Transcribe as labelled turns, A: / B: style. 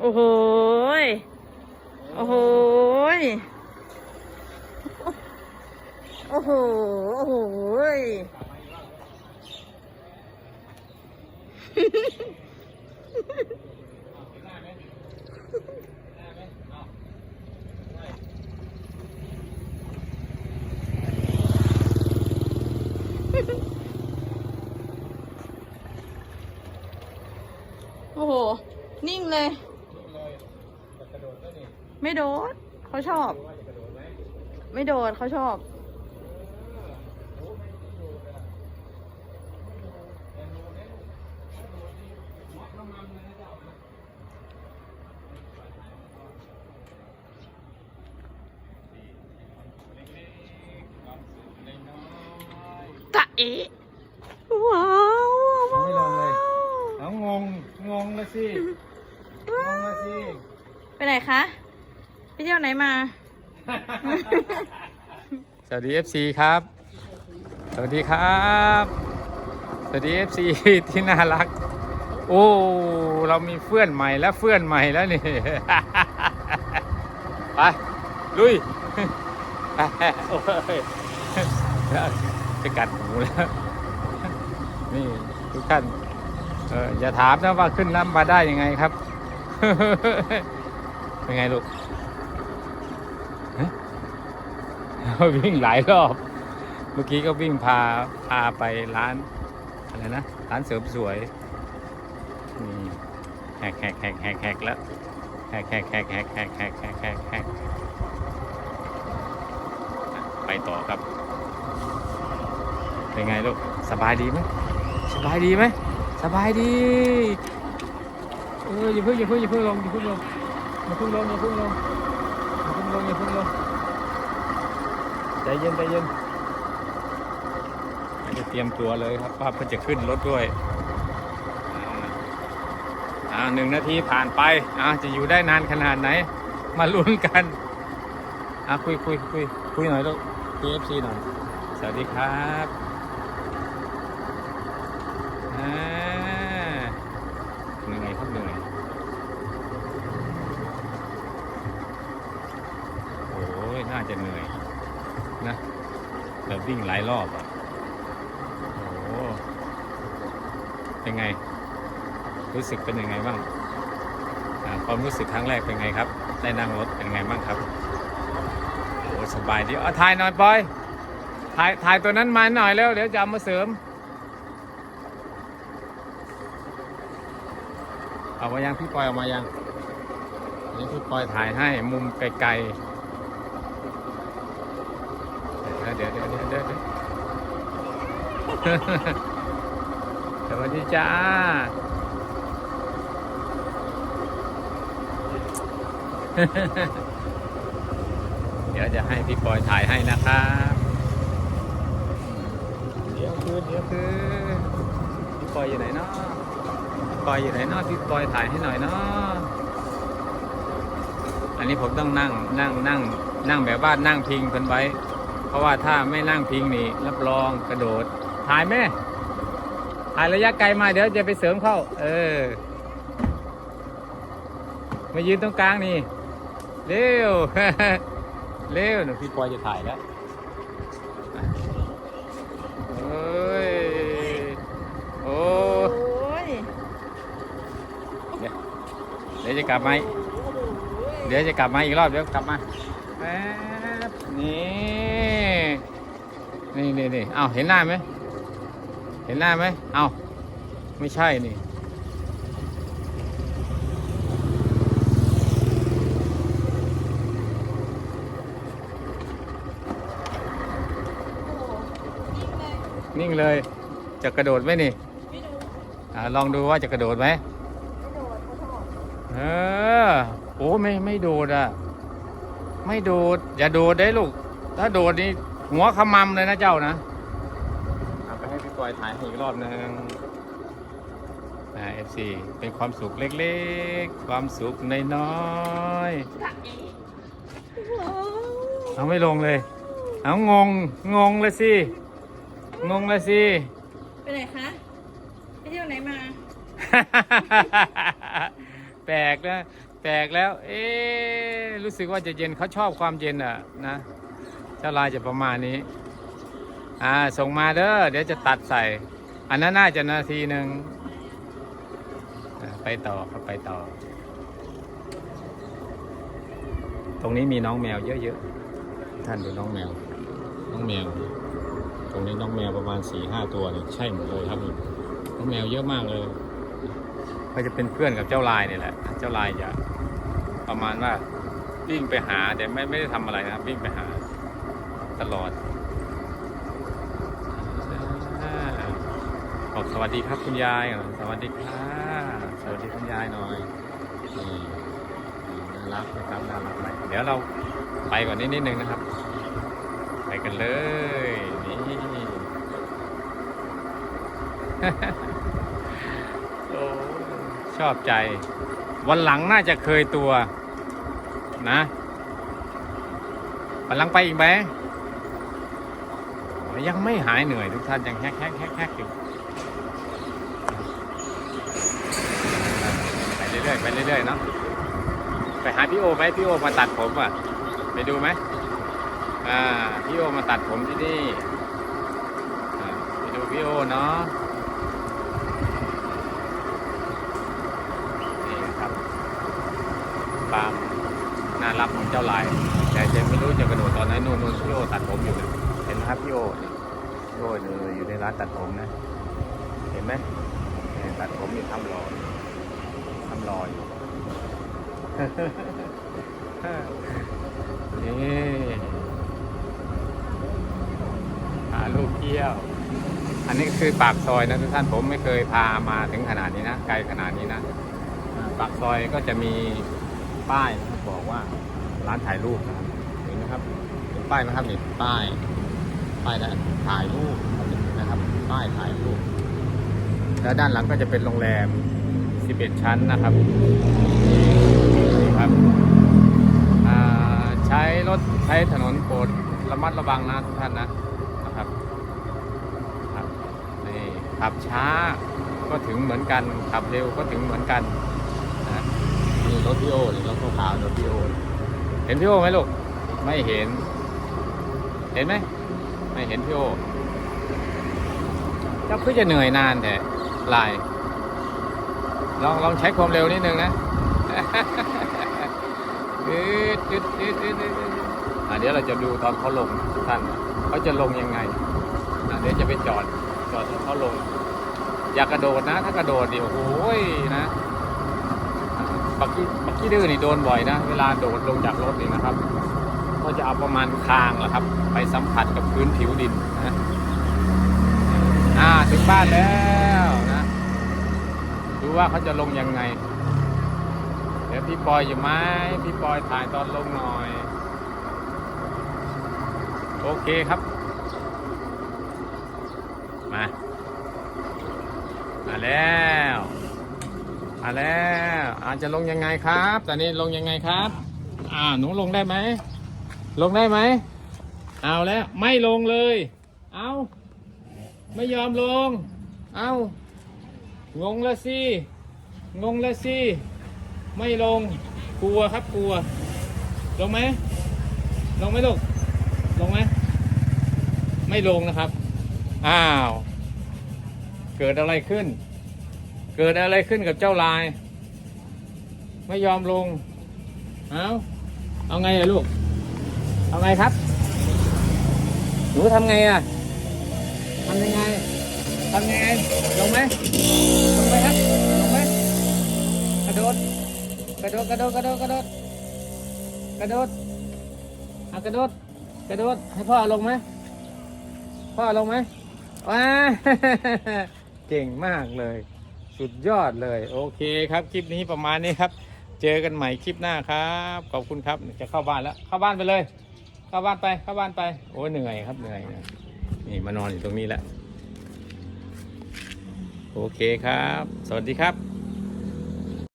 A: โอ้โหโอ้โหโอ้โห โอ้โหโอ้โห นิ่งเลย ไม่โดดเขาชอบ ไม่โดดเขาชอบ ตะเอ๋ว้าว
B: ไม่ลงเลยเอางง งงเลยสิ งงเลยสิ
A: ไปไหนคะ ไปเที่ยวไหนมา
B: สวัสดี FC ครับ สวัสดีครับ สวัสดี FC ที่น่ารัก โอ้ เรามีเพื่อนใหม่แล้วเพื่อนใหม่แล้วนี่ ไป ลุยโอ้ยจะกัดหูแล้ว นี่ทุกท่านเอออย่าถามนะว่าขึ้นน้ำมาได้ยังไงครับ เป็นไงลูกฮะ วิ่งหลายรอบ เมื่อกี้ก็วิ่งพาพาไปร้านอะไรนะ ร้านเสริมสวยนี่แหกแหกแหกแหกแหกแล้วแหกแหกแหกแหกแหกแหกแหกแหกแหกไปต่อครับ เป็นไงลูก สบายดีไหมสบายดีไหมสบายดีเอออย่าเพิ่งอย่าเพิ่งอย่าเพิ่งลงอย่าเพิ่งลงอย่าเพิ่งลงอย่าเพิ่งลงอย่าเพิ่งลงอย่าเพิ่งลง ใจเย็นใจเย็นจะเตรียมตัวเลยครับว่าเพื่อจะขึ้นรถด้วยอ่าหนึ่งนาทีผ่านไปอ่าจะอยู่ได้นานขนาดไหน มาลุ้นกันอ่าคุยคุยคุยคุยหน่อยลูกคุยเอฟซีหน่อย สวัสดีครับอ่าเหนื่อยครับเหนื่อยโอ้ยน่าจะเหนื่อย วิ่งหลายรอบอะโอ้เป็นไง รู้สึกเป็นยังไงบ้างความรู้สึกครั้งแรกเป็นไงครับ ได้นั่งรถเป็นไงบ้างครับโอ้สบายดีเอาถ่ายหน่อยปอยถ่ายถ่ายตัวนั้นมาหน่อยแล้วเดี๋ยวจะเอามาเสริม เอามายังพี่ปอยเอามายังนี่พี่ปอยถ่ายให้มุมไกลๆ เดี๋ยวเดี๋ยวเดี๋ยวเดี๋ยวเดี๋ยวสวัสดีจ้าเดี๋ยวจะให้พี่ปอยถ่ายให้นะครับเดี๋ยวคืนเดี๋ยวคืนพี่ปอยอยู่ไหนเนาะพี่ปอยอยู่ไหนเนาะพี่ปอยถ่ายให้หน่อยเนาะอันนี้ผมต้องนั่งนั่งนั่งนั่งแบบว่านั่งพิงกันไว้ ราะว่าถ้าไม่นั่งพิงนี่รับรองกระโดด ถ่ายไหมถ่ายระยะไกลมาเดี๋ยวจะไปเสริมเข้า เออ มายืนตรงกลางนี่ เร็ว เร็วหนูพี่ปอยจะถ่ายแล้วเอ้ย โอ้
A: ย
B: เดี๋ยวจะกลับมาเดี๋ยวจะกลับมาอีกรอบเดี๋ยวกลับมาแป๊บนี่ นี่นี่นี่เอาเห็นหน้าไหม เห็นหน้าไหม เอาไม่ใช่นี่ นิ่งเลย จะกระโดดไหมนี่
A: ไม่ดู
B: อ่าลองดูว่าจะกระโดดไหม
A: ไม่โดดเขาชอบ
B: เออ โอ้ไม่ไม่โดดอะ ไม่โดด อย่าโดดได้ลูก ถ้าโดดนี่ หัวขมำเลยนะเจ้านะเอาไปให้พี่ปอยถ่ายให้อีกรอบหนึ่งอ่าเอฟซีเป็นความสุขเล็กๆ ความสุขน้อย
A: ตะเอ๋ว้าว
B: ๆเอาไม่ลงเลย เอางง งงเลยสิ งงเลยสิ
A: ไปไหนคะ ไปเที่ยวไหนมา
B: แปลกนะปลกๆแล้ว เอ๊ะรู้สึกว่าจะเย็นเขาชอบความเย็นอะนะ เจ้าลายจะประมาณนี้ อ่า ส่งมาเด้อ เดี๋ยวจะตัดใส่ อันนั้นน่าจะนาทีหนึ่ง ไปต่อครับไปต่อ ตรงนี้มีน้องแมวเยอะๆ ท่านดูน้องแมว น้องแมว ตรงนี้น้องแมวประมาณสี่ห้าตัวเนี่ยใช่หมดเลยครับนี่น้องแมวเยอะมากเลยก็จะเป็นเพื่อนกับเจ้าลายนี่แหละ เจ้าลายจะประมาณว่าวิ่งไปหาแต่ไม่ไม่ได้ทำอะไรนะวิ่งไปหา ตลอดขอบสวัสดีครับคุณยายสวัสดีค่ะสวัสดีคุณยายหน่อยนี่น่ารักนะครับน่ารักไหมเดี๋ยวเราไปก่อนนิดนิดนึงนะครับ ไปกันเลยนี่ชอบใจ วันหลังน่าจะเคยตัวนะวันหลังไปอีกไหม โอ้ยยังไม่หายเหนื่อยทุกท่านยังแฮกแฮกแฮกแฮกอยู่ไปเรื่อยๆไปเรื่อยๆเนาะไปหาพี่โอไหมพี่โอมาตัดผมอะไปดูไหมอ่าพี่โอมาตัดผมที่นี่ไปดูพี่โอเนาะนี่ครับความน่ารักของเจ้าลายแต่เจไม่รู้จะกระโดดตอนไหนนู่นนู่นพี่โอตัดผมอยู่เนี่ย นไหมครับพี่โอเนี่ยพี่โอเนี่ยอยู่ในร้านตัดผมนะ เห็นไหมตัดผมอยู่ทำรอยทำรอยนี่หาลูกเกี้ยว อันนี้คือปากซอยนะทุกท่านผมไม่เคยพามาถึงขนาดนี้นะไกลขนาดนี้นะปากซอยก็จะมีป้ายนะครับบอกว่าร้านถ่ายรูปนะครับเห็นไหมครับเห็นป้ายไหมครับนี่ป้าย ป้ายนะถ่ายรูปนะครับ ป้ายถ่ายรูป แล้วด้านหลังก็จะเป็นโรงแรม 11 ชั้นนะครับนี่ครับอ่าใช้รถใช้ถนนโปรดระมัดระวังนะทุกท่านนะนะครับครับนี่ขับช้าก็ถึงเหมือนกันขับเร็วก็ถึงเหมือนกันนะนี่รถพี่โอนี่รถขาวๆรถพี่โอเห็นพี่โอไหมลูกไม่เห็น เห็นไหม ไม่เห็นพี่โอเจ้าคือจะเหนื่อยนานแต่ลายลองลองใช้ความเร็วนิดนึงนะอืดอืดอืดอืดอืดอืดอะเดี๋ยวเราจะดูตอนเขาลงท่านเขาจะลงยังไงอะเดี๋ยวจะไปจอดจอดเขาลง อย่ากระโดดนะ ถ้ากระโดดเดี๋ยวโอ้ยนะปักกี้ปักกี้ดื้อนี่โดนบ่อยนะ เวลาโดดลงจากรถนี่นะครับ ก็จะเอาประมาณคางแหละครับ ไปสัมผัสกับพื้นผิวดินนะอ่าถึงบ้านแล้วนะดูว่าเขาจะลงยังไง เดี๋ยวพี่ปอยอยู่ไหมพี่ปอยถ่ายตอนลงหน่อย โอเคครับ มา มาแล้วมาแล้วอาจจะลงยังไงครับ ตอนนี้ลงยังไงครับ อ่าหนูลงได้ไหม ลงได้ไหม เอาแล้ว ไม่ลงเลย เอาไม่ยอมลง เอางงแล้วสิ งงแล้วสิ ไม่ลง กลัวครับกลัว ลงไหม ลงไหมลูก ลงไหม ไม่ลงนะครับ อ้าว เกิดอะไรขึ้น เกิดอะไรขึ้นกับเจ้าลาย ไม่ยอมลง เอาเอาไงอะลูก เอาไงครับ หนูทำไงอะทำยังไงทำยังไง ลงไหมลงไหมครับ ลงไหมกระโดด กระโดด กระโดด กระโดด กระโดด กระโดดเอากระโดด กระโดด ให้พ่อลงไหม พ่อลงไหมว้าเก่งมากเลย สุดยอดเลย โอเคครับ คลิปนี้ประมาณนี้ครับ เจอกันใหม่คลิปหน้าครับ ขอบคุณครับ จะเข้าบ้านแล้ว เข้าบ้านไปเลย เข้าบ้านไปเข้าบ้านไป โอ้ยเหนื่อยครับเหนื่อยนี่มานอนอยู่ตรงนี้แล้วโอเคครับ สวัสดีครับ